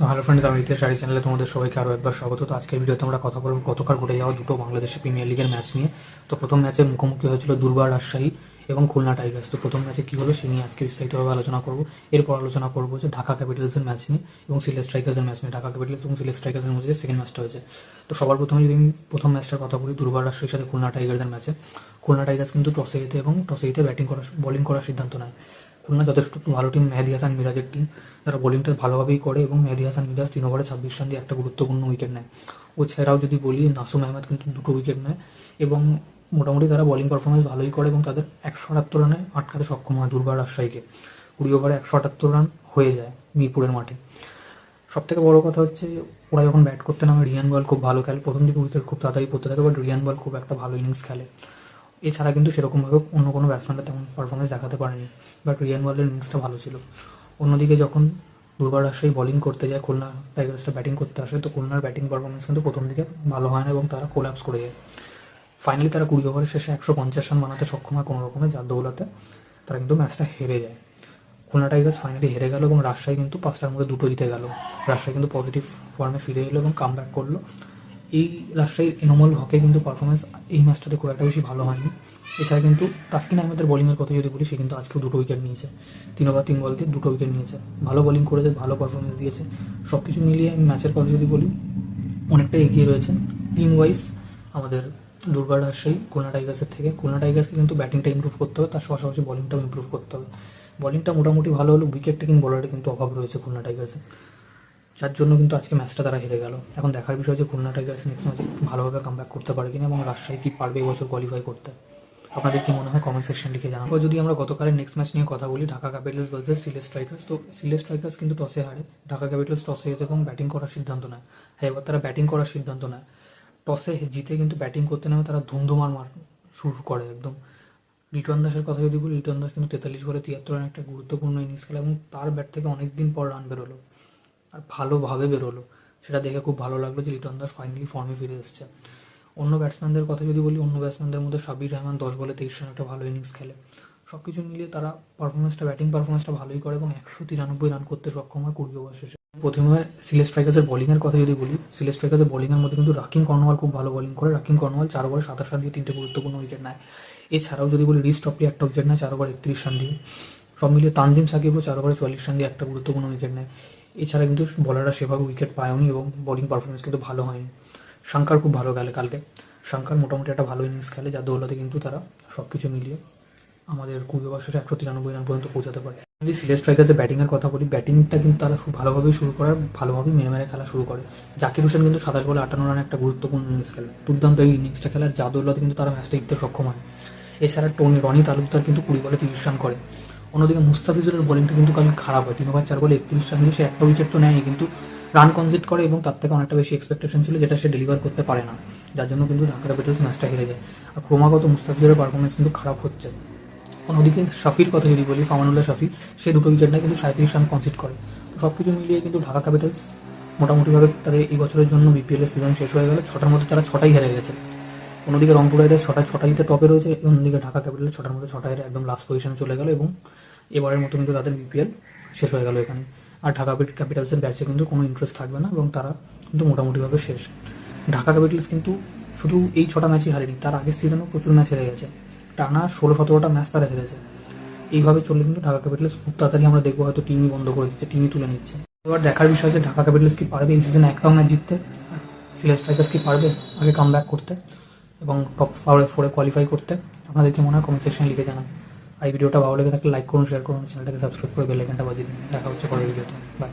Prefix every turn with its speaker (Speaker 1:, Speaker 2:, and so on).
Speaker 1: So hello friends আমি রিতেশ শাড়ি চ্যানেলে তোমাদের সবাইকে আরও একবার স্বাগত। তো আজকের ভিডিওতে আমরা কথা বলব গতকাল ঘটে যাওয়া দুটো বাংলাদেশের প্রিমিয়ার লিগের ম্যাচ নিয়ে। তো প্রথম ম্যাচে মুখোমুখি হয়েছিল দুর্বার রাজশাহী এবং খুলনা টাইগার্স তো প্রথম ম্যাচে কী হলো সে নিয়ে আজকে বিস্তারিতভাবে আলোচনা করব। এরপর আলোচনা করব যে ঢাকা ক্যাপিটালসের ম্যাচ নিয়ে এবং সিলেট স্ট্রাইকার্সের ম্যাচ নিয়ে। ঢাকা ক্যাপিটালস এবং সিলেট স্ট্রাইকার্সের মধ্যে সেকেন্ড ম্যাচটা হয়েছে। তো সবার প্রথমে যদি আমি প্রথম ম্যাচটার কথা বলি, দুর্বার রাজশাহীর সাথে খুলনা টাইগার্সের ম্যাচে খুলনা টাইগার্স কিন্তু টসে জিতে এবং টসে জিতে ব্যাটিং করার বোলিং করার সিদ্ধান্ত নেয়। খুলনা যথেষ্ট ভালো টিম মেহেদি হাসান মিরাজের টিম তারা বোলিংটা ভালোভাবেই করে এবং মেহেদি হাসান মিরাজ তিন ওভারে ছাব্বিশ রান দিয়ে একটা গুরুত্বপূর্ণ উইকেট নেয়। ও ছাড়াও যদি বলি, নাসুম আহমেদ কিন্তু দুটো উইকেট নেয় এবং মোটামুটি তারা বোলিং পারফরমেন্স ভালোই করে এবং তাদের একশো আটাত্তর রানে আটকাতে সক্ষম হয় দুর্বার রাজশাহীকে। কুড়ি ওভারে একশো আটাত্তর রান হয়ে যায় মিরপুরের মাঠে। সব থেকে বড় কথা হচ্ছে, ওরা যখন ব্যাট করতে নামে, রিয়ান বল খুব ভালো খেলে। প্রথম দিকে উইকেট খুব তাড়াতাড়ি পড়তে থাকে বাট রিয়ান বল খুব একটা ভালো ইনিংস খেলে। এছাড়া কিন্তু সেরকমভাবে অন্য কোনো ব্যাটসম্যানরা তেমন পারফরমেন্স দেখাতে পারেনি। বাট রিয়ান বলের ইনিংসটা ভালো ছিল। অন্যদিকে যখন দুর্বার রাজশাহী বোলিং করতে যায়, খুলনা টাইগার্সটা ব্যাটিং করতে আসে, তো খুলনার ব্যাটিং পারফরমেন্স কিন্তু প্রথম দিকে ভালো হয় না এবং তারা কোলাপস করে যায়। ফাইনালি তারা কুড়ি ওভারের শেষে একশো পঞ্চাশ রান বানাতে সক্ষম হয় কোনো রকমে, যার দৌলতে তারা কিন্তু ম্যাচটা হেরে যায়। খুলনা টাইগার্স ফাইনালি হেরে গেল এবং রাজশাহী কিন্তু পাঁচটার মধ্যে দুটো জিতে গেল। রাজশাহী কিন্তু পজিটিভ ফর্মে ফিরে এলো এবং কাম ব্যাক করল। এই রাজশাহীর এনোমল হকে কিন্তু পারফরমেন্স এই ম্যাচটাতে খুব একটা বেশি ভালো হয়নি। এছাড়া কিন্তু তাসকিন আহমেদের বোলিংয়ের কথা যদি বলি, সে কিন্তু আজকেও দুটো উইকেট নিয়েছে। তিন ওভার তিন বল দিয়ে দুটো উইকেট নিয়েছে। ভালো বোলিং করেছে, ভালো পারফরমেন্স দিয়েছে। সব কিছু মিলিয়ে আমি ম্যাচের কথা যদি বলি, অনেকটা এগিয়ে রয়েছেন। টিম ওয়াইজ আমাদের দুর্বার রাজশাহী, খুলনা টাইগার্সের থেকে। খুলনা টাইগার্সকে কিন্তু ব্যাটিংটা ইম্প্রুভ করতে হবে, তার পাশাপাশি বোলিংটাও ইম্প্রুভ করতে হবে। বোলিংটা মোটামুটি ভালো হলো উইকেট টেকিং বলারের কিন্তু অভাব রয়েছে খুলনা টাইগার্সের যার জন্য কিন্তু আজকে ম্যাচটা তারা হেরে গেল। এখন দেখার বিষয় যে খুলনা টাইগার্স নেক্সট ম্যাচে ভালোভাবে কামব্যাক করতে পারে কিনা এবং রাজশাহী কি পারবে এবছর কোয়ালিফাই করতে? আপনাদের কি মনে হয়? কমেন্ট সেকশন লিখে জানাব যদি আমরা গতকালের নেক্সট ম্যাচ নিয়ে কথা বলি, Dhaka capitals versus Sylhet strikers তো সিলেট স্ট্রাইকার্স কিন্তু টসে হারে। ঢাকা ক্যাপিটালস টসে যেতে এবং ব্যাটিং করার সিদ্ধান্ত নেয়। হ্যাঁ এবার তারা ব্যাটিং করার সিদ্ধান্ত নেয়। টসে জিতে কিন্তু ব্যাটিং করতে নেমে তারা ধুমধুমার মার শুরু করে একদম। লিটন দাসের কথা যদি বলি, লিটন দাস কিন্তু তেতাল্লিশ বলে তিয়াত্তর রান একটা গুরুত্বপূর্ণ ইনিংস খেলে এবং তার ব্যাট থেকে অনেকদিন পর রান বেরোলো। আর ভালোভাবে বেরোলো। সেটা দেখে খুব ভালো লাগল যে লিটন দাস ফাইনালি ফর্মে ফিরে এসেছে। অন্য ব্যাটসম্যানদের কথা যদি বলি, অন্য ব্যাটসম্যানদের মধ্যে সাবির রহমান দশ বলে তেইশ রান একটা ভালো ইনিংস খেলে। সব কিছু মিলিয়ে তারা পারফরমেন্সটা ব্যাটিং পারফরমেন্সটা ভালোই করে এবং একশো তিরানব্বই রান করতে সক্ষম হয় কুড়ি ওভার শেষে। প্রথমে সিলেট স্ট্রাইকার্সের বোলিংয়ের কথা যদি বলি, সিলেট স্ট্রাইকার্সের বোলিংয়ের মধ্যে কিন্তু রাকিং কর্নওয়াল খুব ভালো বলিং করে। রাকিং কর্নওয়াল চার ওভারে সাতাশ রান দিয়ে তিনটে গুরুত্বপূর্ণ উইকেট নেয়। এছাড়াও যদি বলি, রিস টপলি একটা উইকেট নেয়, চার ওভার একত্রিশ রান দিয়ে। সব মিলিয়ে তানজিম সাকিবও চার ওভারে চুয়াল্লিশ রান দিয়ে একটা গুরুত্বপূর্ণ উইকেট নেয়। এছাড়া কিন্তু বলাররা সেভাবে উইকেট পায়নি এবং বোলিং পারফরমেন্স কিন্তু ভালো হয়নি। শাঙ্কার খুব ভালো গেলে কালকে। শাঙ্কার মোটামুটি একটা ভালো ইনিংস খেলে যার দৌলতে কিন্তু তারা সব কিছু মিলিয়ে আমাদের কুড়ি শেষে একশো তিরানব্বই রান পর্যন্ত পৌঁছাতে পারে। যদি সিলেট স্ট্রাইকার্সের ব্যাটিংয়ের কথা বলি ব্যাটিংটা কিন্তু তারা খুব ভালোভাবেই শুরু করার, ভালোভাবেই মেরে মেরে খেলা শুরু করে। জাকির হোসেন কিন্তু সাতাশ বলে আটান্ন রানে একটা গুরুত্বপূর্ণ ইনিংস খেলে। দুর্দান্ত এই ইনিংসটা খেলার যা দৌলতে কিন্তু তারা ম্যাচটা জিততে সক্ষম হয়। এছাড়া টনি রনি তালুকদার কিন্তু কুড়ি বলে তিরিশ রান করে। অন্যদিকে মুস্তাফিজুরের বোলিংটা কিন্তু কালকে খারাপ হয়। তিন ওভার চার বলে একত্রিশ রান সে একটা উইকেট তো নেয় কিন্তু রান কনসিড করে এবং তার থেকে অনেকটা বেশি এক্সপেকটেশন ছিল যেটা সে ডেলিভার করতে পারে না। যার জন্য কিন্তু ঢাকা ক্যাপিটালস ম্যাচটা হেরে যায়। আর ক্রমাগত মুস্তাফিজুরের পারফরমেন্স কিন্তু খারাপ হচ্ছে। অন্যদিকে শাফির কথা যদি বলি, ফামানুল্লাহ শাফি, সে দুটো উইকেট নেয় কিন্তু সাঁত্রিশ রান কনসিড করে। তো সব কিছু মিলিয়ে কিন্তু ঢাকা ক্যাপিটালস মোটামুটিভাবে তাদের এই বছরের জন্য বিপিএল এর সিজন শেষ হয়ে গেল। ছটার মধ্যে তারা ছটাই হেরে গেছে। অন্যদিকে রংপুর রাইডার্স ছটা ছটা জিতে টপে রয়েছে, অন্যদিকে ঢাকা ক্যাপিটাল ছটার মধ্যে ছটা হেরে একদম লাস্ট পজিশনে চলে গেল এবং এবারের মতো কিন্তু তাদের বিপিএল শেষ হয়ে গেল এখানে। আর ঢাকা ক্যাপিটালসের ব্যাচে কিন্তু কোনো ইন্টারেস্ট থাকবে না এবং তারা কিন্তু মোটামুটিভাবে শেষ। ঢাকা ক্যাপিটালস কিন্তু শুধু এই ছটা ম্যাচই হারেনি, তার আগের সিজনেও প্রচুর ম্যাচ হেরে গেছে। টানা ষোলো সতেরোটা ম্যাচ তারা হেরেছে এইভাবে চললে কিন্তু ঢাকা ক্যাপিটালস খুব তাড়াতাড়ি আমরা দেখব, হয়তো টিমই বন্ধ করে দিচ্ছে টিমই তুলে নিচ্ছে। এবার দেখার বিষয় যে ঢাকা ক্যাপিটালস কি পারবে এই সিজনে একটাও ম্যাচ জিততে? সিলেট স্ট্রাইকার্স কি পারবে আগে কাম করতে? এবং টপ ফোরে কোয়ালিফাই করতে আপনাদের কি মনে হয় কমেন্ট সেকশনে লিখে জানান। আর ভিডিওটা ভালো লেগে থাকলে লাইক করুন শেয়ার করুন চ্যানেলটাকে সাবস্ক্রাইব করে বেল আইকনটা বাজিয়ে দিন। দেখা হচ্ছে পরের ভিডিওতে বাই